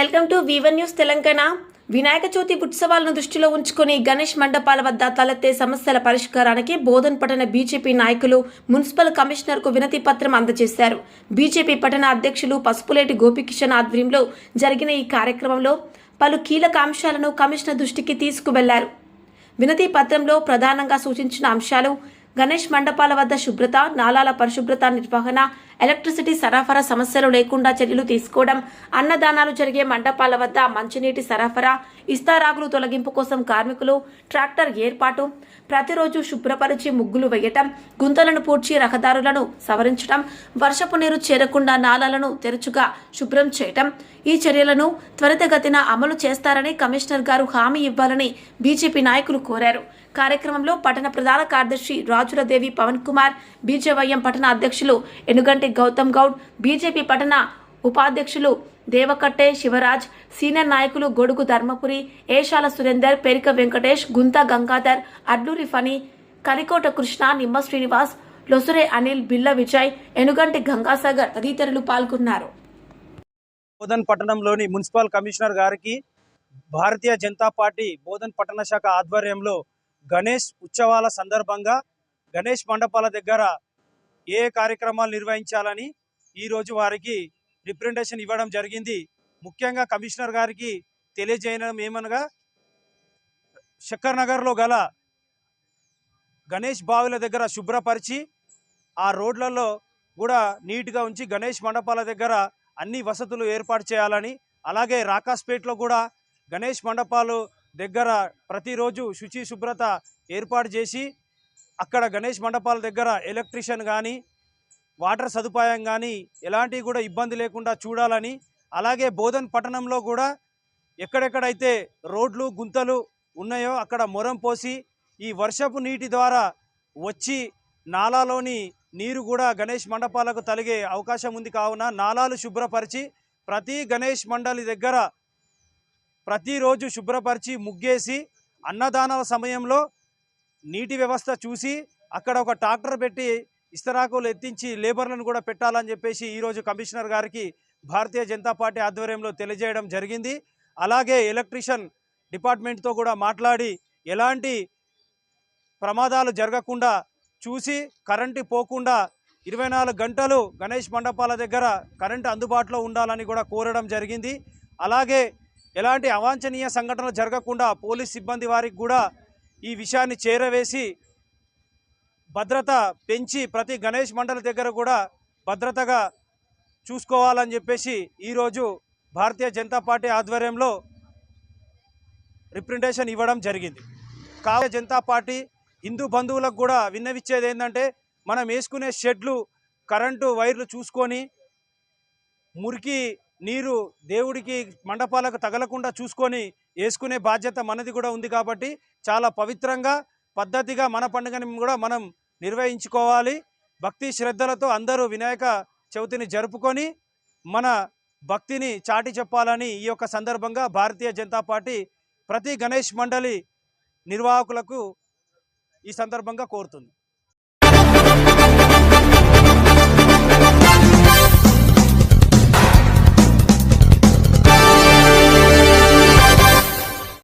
Welcome to వివన్ news Telangana. Vinayaka Chavithi ఉత్సవాలను దృష్టిలో ఉంచుకొని గణేష్ మండపాల వద్ద తలెత్తే సమస్యల పరిష్కారానికి బోధన్ పట్టణ బీజేపీ నాయకులు మున్సిపల్ కమిషనర్కు వినతి పత్రం అందజేశారు. బీజేపీ పట్టణ అధ్యక్షులు పసుపులేటి గోపికిషన్ ఆధ్వర్యంలో జరిగిన ఈ కార్యక్రమంలో పలు కీలక అంశాలను కమిషనర్ దృష్టికి తీసుకువెళ్ళారు. వినతి పత్రంలో ప్రధానంగా సూచించిన అంశాలు గణేష్ మండపాల వద్ద శుభ్రత నాలాల పరిశుభ్రత నిర్వహణ ఎలక్ట్రిసిటీ సరఫరా సమస్యలు లేకుండా చర్యలు తీసుకోవడం అన్నదానాలు జరిగే మండపాల వద్ద మంచినీటి సరఫరా ఇస్తారాకులు తొలగింపు కోసం కార్మికులు ట్రాక్టర్ ఏర్పాటు ప్రతిరోజు శుభ్రపరిచి ముగ్గులు వేయటం గుంతలను పూడ్చి రహదారులను సవరించడం వర్షపు నీరు చేరకుండా నాలాలను తెరచుగా శుభ్రం చేయటం ఈ చర్యలను త్వరితగతిన అమలు చేస్తారని కమిషనర్ గారు హామీ ఇవ్వాలని బీజేపీ నాయకులు కోరారు. కార్యక్రమంలో పట్టణ ప్రధాన కార్యదర్శి రాజులదేవి పవన్ కుమార్ బీజేవైఎం పట్టణ అధ్యక్షులు ఎనుగంటి గౌతమ్ గౌడ్ బీజేపీ పట్టణ ఉపాధ్యక్షులు దేవకట్టే శివరాజ్ సీనియర్ నాయకులు గొడుగు ధర్మపురి ఏషాల సురేందర్ పెరిక వెంకటేష్ గుంత గంగాధర్ అడ్లూరి ఫణి కలికోట కృష్ణ నిమ్మ శ్రీనివాస్ లొసురే అనిల్ బిల్ల విజయ్ ఎనుగంటి గంగాసాగర్ తదితరులు పాల్గొన్నారు. బోధన్ పట్టణంలోని మున్సిపల్ కమిషనర్ గారికి భారతీయ జనతా పార్టీ బోధన్ పట్టణ శాఖ ఆధ్వర్యంలో గణేష్ ఉత్సవాల సందర్భంగా గణేష్ మండపాల దగ్గర ఏ కార్యక్రమాలు నిర్వహించాలని ఈరోజు వారికి రిప్రజెంటేషన్ ఇవ్వడం జరిగింది. ముఖ్యంగా కమిషనర్ గారికి తెలియజేయడం ఏమనగా శక్కర్ నగర్లో గల గణేష్ బావిల దగ్గర శుభ్రపరిచి ఆ రోడ్లలో కూడా నీట్గా ఉంచి గణేష్ మండపాల దగ్గర అన్ని వసతులు ఏర్పాటు చేయాలని అలాగే రాకాస్పేట్లో కూడా గణేష్ మండపాలు దగ్గర ప్రతిరోజు శుచి శుభ్రత ఏర్పాటు చేసి అక్కడ గణేష్ మండపాల దగ్గర ఎలక్ట్రిషియన్ కానీ వాటర్ సదుపాయం కానీ ఎలాంటివి కూడా ఇబ్బంది లేకుండా చూడాలని అలాగే బోధన్ పట్టణంలో కూడా ఎక్కడెక్కడైతే రోడ్లు గుంతలు ఉన్నాయో అక్కడ మొరం పోసి ఈ వర్షపు నీటి ద్వారా వచ్చి నాలాలోని నీరు కూడా గణేష్ మండపాలకు తలిగే అవకాశం ఉంది కావున నాలాలు శుభ్రపరిచి ప్రతి గణేష్ మండలి దగ్గర ప్రతిరోజు శుభ్రపరిచి ముగ్గేసి అన్నదానాల సమయంలో నీటి వ్యవస్థ చూసి అక్కడ ఒక ట్రాక్టర్ పెట్టి ఇస్తరాకులు ఎత్తించి లేబర్లను కూడా పెట్టాలని చెప్పేసి ఈరోజు కమిషనర్ గారికి భారతీయ జనతా పార్టీ ఆధ్వర్యంలో తెలియజేయడం జరిగింది. అలాగే ఎలక్ట్రీషియన్ డిపార్ట్మెంట్తో కూడా మాట్లాడి ఎలాంటి ప్రమాదాలు జరగకుండా చూసి కరెంటు పోకుండా ఇరవై నాలుగు గంటలు గణేష్ మండపాల దగ్గర కరెంటు అందుబాటులో ఉండాలని కూడా కోరడం జరిగింది. అలాగే ఎలాంటి అవాంఛనీయ సంఘటనలు జరగకుండా పోలీస్ సిబ్బంది వారికి కూడా ఈ విషయాన్ని చేరవేసి భద్రత పెంచి ప్రతి గణేష్ మండలి దగ్గర కూడా భద్రతగా చూసుకోవాలని చెప్పేసి ఈరోజు భారతీయ జనతా పార్టీ ఆధ్వర్యంలో రిప్రజెంటేషన్ ఇవ్వడం జరిగింది. కావ జనతా పార్టీ హిందూ బంధువులకు కూడా విన్నవిచ్చేది ఏంటంటే మనం వేసుకునే షెడ్లు కరెంటు వైర్లు చూసుకొని మురికి నీరు దేవుడికి మండపాలకు తగలకుండా చూసుకొని వేసుకునే బాధ్యత మనది కూడా ఉంది కాబట్టి చాలా పవిత్రంగా పద్ధతిగా మన పండుగని కూడా మనం నిర్వహించుకోవాలి. భక్తి శ్రద్ధలతో అందరూ వినాయక చవితిని జరుపుకొని మన భక్తిని చాటి చెప్పాలని ఈ యొక్క సందర్భంగా భారతీయ జనతా పార్టీ ప్రతి గణేష్ మండలి నిర్వాహకులకు ఈ సందర్భంగా కోరుతుంది.